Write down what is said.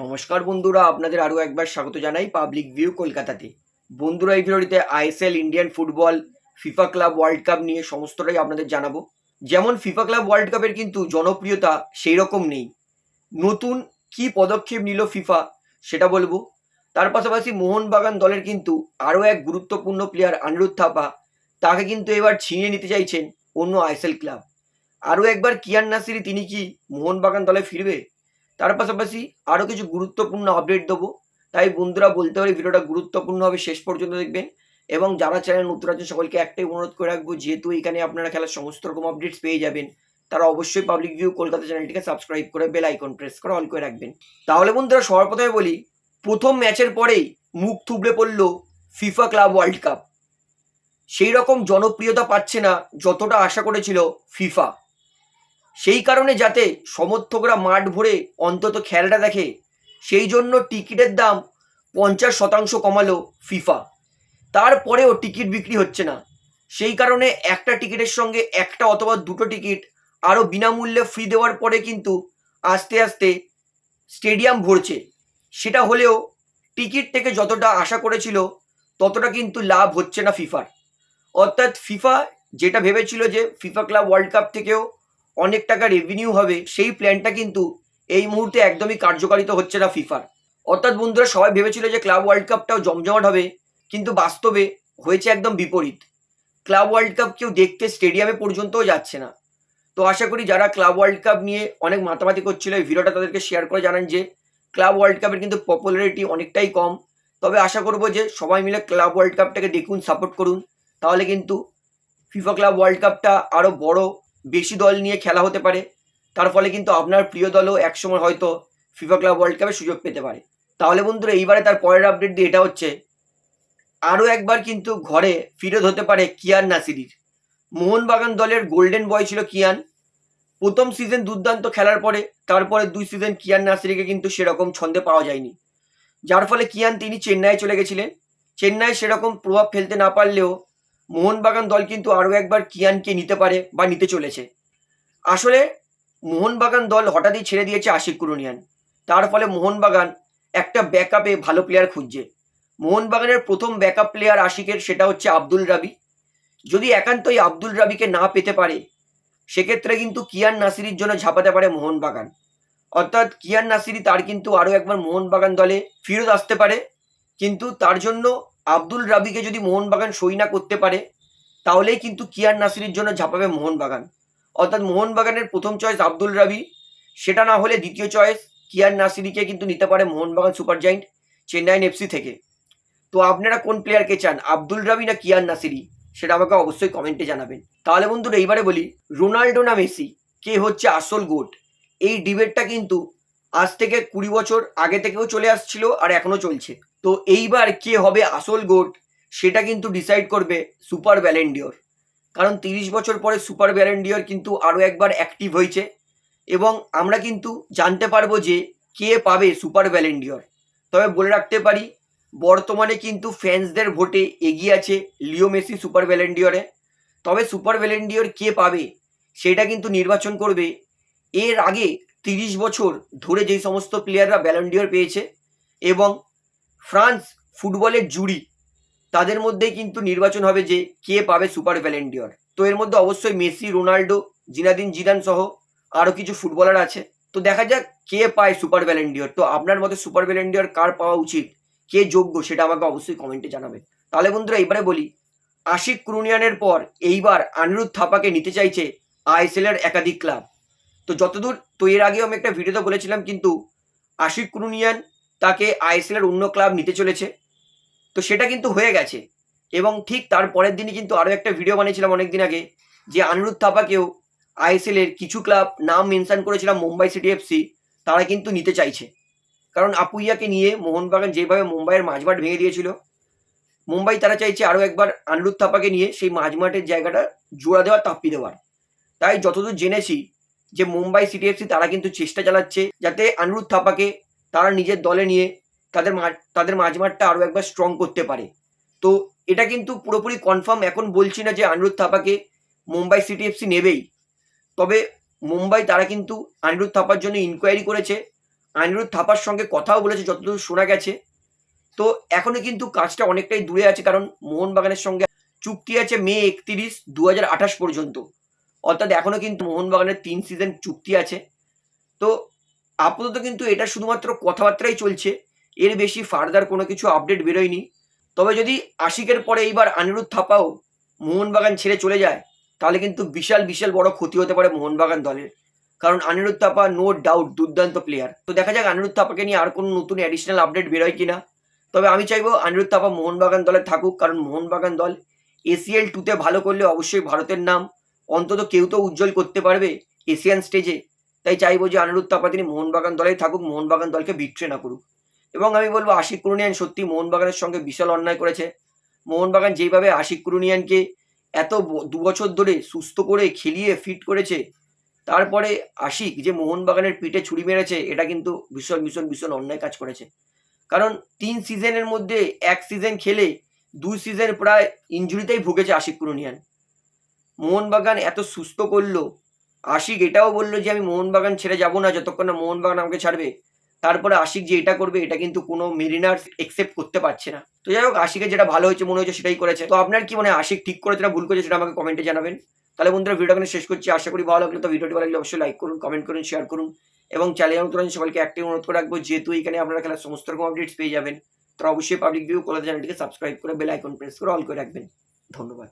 নমস্কার বন্ধুরা, আপনাদের আরও একবার স্বাগত জানাই পাবলিক ভিউ কলকাতাতে। বন্ধুরা, এই ভিডিওটিতে ISL Indian football FIFA club world cup নিয়ে সমস্তটাই আপনাদের জানাব। যেমন ফিফা ক্লাব ওয়ার্ল্ড কাপের কিন্তু জনপ্রিয়তা সেই রকম নেই। নতুন কি পদক্ষেপ নিল ফিফা সেটা বলব। তার পাশাপাশি মোহনবাগান দলের কিন্তু আরও এক গুরুত্বপূর্ণ প্লেয়ার আনিরুদ্ধ থাপা তাকে কিন্তু এবার ছিনিয়ে নিতে চাইছেন অন্য আইএসএল ক্লাব আরও একবার কিয়ান নাসিরি, তিনি কি মোহনবাগান দলে ফিরবে? তার পাশাপাশি আরও কিছু গুরুত্বপূর্ণ আপডেট দেবো। তাই বন্ধুরা বলতে পারি ভিডিওটা গুরুত্বপূর্ণ হবে, শেষ পর্যন্ত দেখবেন। এবং যারা চ্যানেল নতুন আছেন, সকলকে একটাই অনুরোধ করে রাখব, যেহেতু এখানে আপনারা খেলার সমস্ত রকম আপডেটস পেয়ে যাবেন, তারা অবশ্যই পাবলিক ভিউ কলকাতা চ্যানেলটিকে সাবস্ক্রাইব করে বেল আইকন প্রেস করে অল করে রাখবেন। তাহলে বন্ধুরা, সবার প্রথমে বলি, প্রথম ম্যাচের পরেই মুখ থুবড়ে পড়ল ফিফা ক্লাব ওয়ার্ল্ড কাপ সেই রকম জনপ্রিয়তা পাচ্ছে না যতটা আশা করেছিল ফিফা সেই কারণে যাতে সমর্থকরা মাঠ ভরে অন্তত খেলাটা দেখে, সেই জন্য টিকিটের দাম পঞ্চাশ শতাংশ কমালো ফিফা। তারপরেও টিকিট বিক্রি হচ্ছে না। সেই কারণে একটা টিকিটের সঙ্গে একটা অথবা দুটো টিকিট আরও বিনামূল্যে ফ্রি দেওয়ার পরে কিন্তু আস্তে আস্তে স্টেডিয়াম ভরছে। সেটা হলেও টিকিট থেকে যতটা আশা করেছিল, ততটা কিন্তু লাভ হচ্ছে না ফিফার। অর্থাৎ ফিফা যেটা ভেবেছিল যে ফিফা ক্লাব ওয়ার্ল্ড কাপ থেকেও অনেক টাকা রেভিনিউ হবে, সেই প্ল্যানটা কিন্তু এই মুহূর্তে একদমই কার্যকারিত হচ্ছে না ফিফার অর্থাৎ বন্ধুরা, সবাই ভেবেছিল যে ক্লাব ওয়ার্ল্ড কাপটাও জমজমাট হবে, কিন্তু বাস্তবে হয়েছে একদম বিপরীত। ক্লাব ওয়ার্ল্ড কাপ কেউ দেখতে স্টেডিয়ামে পর্যন্তও যাচ্ছে না। তো আশা করি যারা ক্লাব ওয়ার্ল্ড কাপ নিয়ে অনেক মাতামাতি করছিল, এই ভিডিওটা তাদেরকে শেয়ার করে জানান যে ক্লাব ওয়ার্ল্ড কাপের কিন্তু পপুলারিটি অনেকটাই কম। তবে আশা করব যে সবাই মিলে ক্লাব ওয়ার্ল্ড কাপটাকে দেখুন সাপোর্ট করুন। তাহলে কিন্তু ফিফা ক্লাব ওয়ার্ল্ড কাপটা আরও বড় বেশি দল নিয়ে খেলা হতে পারে। তার ফলে কিন্তু আপনার প্রিয় দলও একসময় হয়তো ফিফা ক্লাব ওয়ার্ল্ড কাপে সুযোগ পেতে পারে। তাহলে বন্ধুরা, এইবারে তার পরের আপডেট দিয়ে এটা হচ্ছে, আরও একবার কিন্তু ঘরে ফিরত হতে পারে কিয়ান নাসিরির। মোহনবাগান দলের গোল্ডেন বয় ছিল কিয়ান। প্রথম সিজন দুর্দান্ত খেলার পরে তারপরে দুই সিজন কিয়ান নাসিরিকে কিন্তু সেরকম ছন্দে পাওয়া যায়নি। যার ফলে কিয়ান তিনি চেন্নাইয়ে চলে গেছিলেন। চেন্নাই সেরকম প্রভাব ফেলতে না পারলেও মোহনবাগান দল কিন্তু আরও একবার কিয়ানকে নিতে পারে বা নিতে চলেছে। আসলে মোহনবাগান দল হঠাৎই ছেড়ে দিয়েছে আশিক কুরুনিয়ান। তার ফলে মোহনবাগান একটা ব্যাকআপে ভালো প্লেয়ার খুঁজছে। মোহনবাগানের প্রথম ব্যাকআপ প্লেয়ার আশিকের সেটা হচ্ছে আব্দুল রাবি। যদি একান্তই আব্দুল রাবিকে না পেতে পারে, সেক্ষেত্রে কিন্তু কিয়ান নাসিরির জন্য ঝাঁপাতে পারে মোহনবাগান। অর্থাৎ কিয়ান নাসিরি তার কিন্তু আরও একবার মোহনবাগান দলে ফিরত আসতে পারে। কিন্তু তার জন্য আব্দুল রাবিকে যদি মোহনবাগান সই না করতে পারে, তাহলেই কিন্তু কিয়ান নাসিরির জন্য ঝাঁপাবে মোহনবাগান। অর্থাৎ মোহনবাগানের প্রথম চয়েস আব্দুল রাবি, সেটা না হলে দ্বিতীয় চয়েস কিয়ান নাসিরিকে কিন্তু নিতে পারে Mohun Bagan super giant Chennaiyin FC থেকে। তো আপনারা কোন প্লেয়ারকে চান, আব্দুল রাবি না কিয়ান নাসিরি? সেটা আমাকে অবশ্যই কমেন্টে জানাবেন। তাহলে বন্ধুরা, এইবারে বলি রোনাল্ডো না মেসি, কে হচ্ছে আসল গোট এই ডিবেটটা কিন্তু আজ থেকে কুড়ি বছর আগে থেকেও চলে আসছিল আর এখনও চলছে। তো এইবার কে হবে আসল গোট সেটা কিন্তু ডিসাইড করবে সুপার ভ্যালেন্ডিওর কারণ তিরিশ বছর পরে সুপার ভ্যালেন্ডিওর কিন্তু আরও একবার অ্যাক্টিভ হয়েছে এবং আমরা কিন্তু জানতে পারব যে কে পাবে সুপার ভ্যালেন্ডিওর তবে বলে রাখতে পারি, বর্তমানে কিন্তু ফ্যান্সদের ভোটে এগিয়ে আছে লিও মেসি সুপার ভ্যালেন্ডিওরে তবে সুপার ভ্যালেন্ডিওর কে পাবে, সেটা কিন্তু নির্বাচন করবে। এর আগে তিরিশ বছর ধরে যেই সমস্ত প্লেয়াররা ভ্যালেন্ডিওর পেয়েছে এবং ফ্রান্স ফুটবলের জুরি তাদের মধ্যেই কিন্তু নির্বাচন হবে যে কে পাবে সুপার ভ্যালেন্ডিওর তো এর মধ্যে অবশ্যই মেসি, রোনাল্ডো, জিনাদিন জিদান সহ আরও কিছু ফুটবলার আছে। তো দেখা যাক কে পায় সুপার ভ্যালেন্ডিওর তো আপনার মতে সুপার ভ্যালেন্ডিওর কার পাওয়া উচিত? কে যোগ্য সেটা আমাকে অবশ্যই কমেন্টে জানাবেন। তাহলে বন্ধুরা এবারে বলি, আশিক ক্রুনিয়ানের পর এইবার আনিরুদ্ধ থাপাকে নিতে চাইছে আইএসএল এর একাধিক ক্লাব। তো যতদূর, তো এর আগেও আমি একটা ভিডিওতে বলেছিলাম কিন্তু আশিক ক্রুনিয়ান তাকে আইএসএল এর অন্য ক্লাব নিতে চলেছে। তো সেটা কিন্তু হয়ে গেছে। এবং ঠিক তার পরের দিনই কিন্তু আরও একটা ভিডিও বানিয়েছিলাম অনেকদিন আগে, যে আনিরুদ্ধ থাপাকেও আইএসএল এর কিছু ক্লাব নাম মেনশান করেছিলাম, মুম্বাই সিটি এফসি তারা কিন্তু নিতে চাইছে। কারণ আপুইয়াকে নিয়ে মোহনবাগান যেভাবে মুম্বাইয়ের মাঝমাঠ ভেঙে দিয়েছিল, মুম্বাই তারা চাইছে আরও একবার আনিরুদ্ধ থাপাকে নিয়ে সেই মাঝমাঠের জায়গাটা জোড়া দেওয়ার, তাপ্পি দেওয়ার। তাই যতদূর জেনেছি যে মুম্বাই সিটি এফসি তারা কিন্তু চেষ্টা চালাচ্ছে যাতে আনিরুদ্ধ থাপাকে তারা নিজের দলে নিয়ে তাদের তাদের মাঝমাঠটা আরও একবার স্ট্রং করতে পারে। তো এটা কিন্তু পুরোপুরি কনফার্ম এখন বলছি না যে আনিরুদ্ধ থাপাকে মুম্বাই সিটি এফসি নেবেই। তবে মুম্বাই তারা কিন্তু আনিরুদ্ধ থাপার জন্য ইনকোয়ারি করেছে। আনিরুদ্ধ থাপার সঙ্গে কথাও বলেছে, যতদূর শোনা গেছে। তো এখনও কিন্তু কাজটা অনেকটাই দূরে আছে, কারণ মোহনবাগানের সঙ্গে চুক্তি আছে মে একত্রিশ দু পর্যন্ত। অর্থাৎ এখনও কিন্তু মোহনবাগানের তিন সিজন চুক্তি আছে। তো আপাতত কিন্তু এটা শুধুমাত্র কথাবার্তাই চলছে। এর বেশি ফার্দার কোনো কিছু আপডেট বেরোয়নি। তবে যদি আশিকের পরে এইবার আনিরুদ্ধ থাপাও মোহনবাগান ছেড়ে চলে যায়, তাহলে কিন্তু বিশাল বিশাল বড় ক্ষতি হতে পারে মোহনবাগান দলের। কারণ আনিরুদ্ধ থাপা নো ডাউট দুর্দান্ত প্লেয়ার তো দেখা যাক আনিরুদ্ধ থাপাকে নিয়ে আর কোনো নতুন অ্যাডিশনাল আপডেট বেরোয় কিনা। তবে আমি চাইব আনিরুদ্ধ থাপা মোহনবাগান দলে থাকুক, কারণ মোহনবাগান দল এসিএল টুতে ভালো করলে অবশ্যই ভারতের নাম। অন্তত কেউ তো উজ্জ্বল করতে পারবে এশিয়ান স্টেজে তাই চাইব যে আনিরুদ্ধ থাপা তিনি মোহনবাগান দলেই থাকুক, মোহনবাগান দলকে বিট্রে না করুক। এবং আমি বলব আশিক কুরুনিয়ান সত্যি মোহনবাগানের সঙ্গে বিশাল অন্যায় করেছে। মোহনবাগান যেইভাবে আশিক কুরুনিয়ানকে এত দু বছর ধরে সুস্থ করে, খেলিয়ে ফিট করেছে, তারপরে আশিক যে মোহনবাগানের পিঠে ছুরি মেরেছে, এটা কিন্তু ভীষণ ভীষণ ভীষণ অন্যায় কাজ করেছে। কারণ তিন সিজনের মধ্যে এক সিজন খেলে দুই সিজন প্রায় ইঞ্জুরিতেই ভুগেছে আশিক কুরুনিয়ান। মোহনবাগান এত সুস্থ করল আশিক এটাও বলল যে, আমি মোহনবাগান ছেড়ে যাব না যতক্ষণ না মোহনবাগান আমাকে ছাড়বে। তারপরে আশিক যে এটা করবে, এটা কিন্তু কোনো মেরিনার একসেপ্ট করতে পারছে না। তো যাই হোক, আশিকের যেটা ভালো হয়েছে, মনে হয়েছে সেটাই করেছে। তো আপনার কি মনে আশিক ঠিক করেছে না ভুল করেছে সেটা আমাকে কমেন্টে জানাবেন। তাহলে বন্ধুরা ভিডিও এখানে শেষ করছি। আশা করি ভালো লাগল। তো ভিডিওটি ভালো লাগলে অবশ্যই লাইক করুন কমেন্ট করুন শেয়ার করুন। এবং চ্যানেল নতুন সকলকে একটি অনুরোধ করে রাখব, যেহেতু এখানে আপনারা খেলার সমস্ত রকম আপডেটস পেয়ে যাবেন। তো অবশ্যই পাবলিক ভিউ কলেজ চ্যানেলটিকে সাবস্ক্রাইব করে বেল আইকন প্রেস করে অল করে রাখবেন। ধন্যবাদ।